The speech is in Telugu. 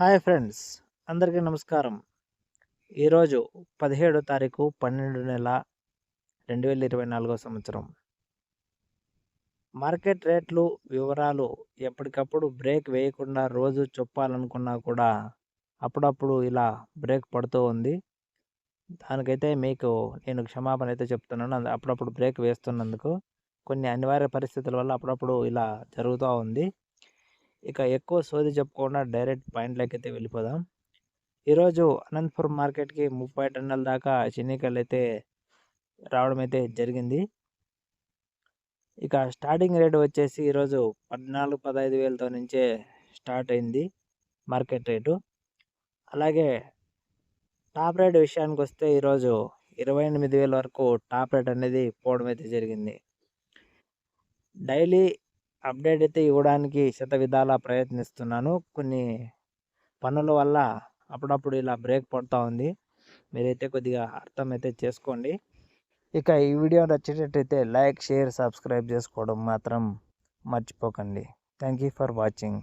హాయ్ ఫ్రెండ్స్ అందరికీ నమస్కారం. ఈరోజు పదిహేడో తారీఖు పన్నెండు నెల రెండు వేల ఇరవై నాలుగో సంవత్సరం. మార్కెట్ రేట్లు వివరాలు ఎప్పటికప్పుడు బ్రేక్ వేయకుండా రోజు చెప్పాలనుకున్నా కూడా అప్పుడప్పుడు ఇలా బ్రేక్ పడుతూ ఉంది. దానికైతే మీకు నేను క్షమాపణ అయితే చెప్తున్నాను. అప్పుడప్పుడు బ్రేక్ వేస్తున్నందుకు కొన్ని అనివార్య పరిస్థితుల వల్ల అప్పుడప్పుడు ఇలా జరుగుతూ ఉంది. ఇక ఎక్కువ సోది చెప్పుకోకుండా డైరెక్ట్ పాయింట్లోకి అయితే వెళ్ళిపోదాం. ఈరోజు అనంతపూర్ మార్కెట్కి ముప్పై టన్నుల దాకా చిన్నికలు అయితే రావడం అయితే జరిగింది. ఇక స్టార్టింగ్ రేట్ వచ్చేసి ఈరోజు పద్నాలుగు పదహైదు వేలతో నుంచే స్టార్ట్ అయింది మార్కెట్ రేటు. అలాగే టాప్ రేట్ విషయానికి వస్తే ఈరోజు ఇరవై ఎనిమిది వేల వరకు టాప్ రేట్ అనేది పోవడం అయితే జరిగింది. డైలీ అప్డేట్ అయితే ఇవ్వడానికి శత విధాలా ప్రయత్నిస్తున్నాను. కొన్ని పనుల వల్ల అప్పుడప్పుడు ఇలా బ్రేక్ పడుతూ ఉంది. మీరైతే కొద్దిగా అర్థం అయితే చేసుకోండి. ఇక ఈ వీడియో నచ్చేటట్టయితే లైక్ షేర్ సబ్స్క్రైబ్ చేసుకోవడం మాత్రం మర్చిపోకండి. Thank you for watching.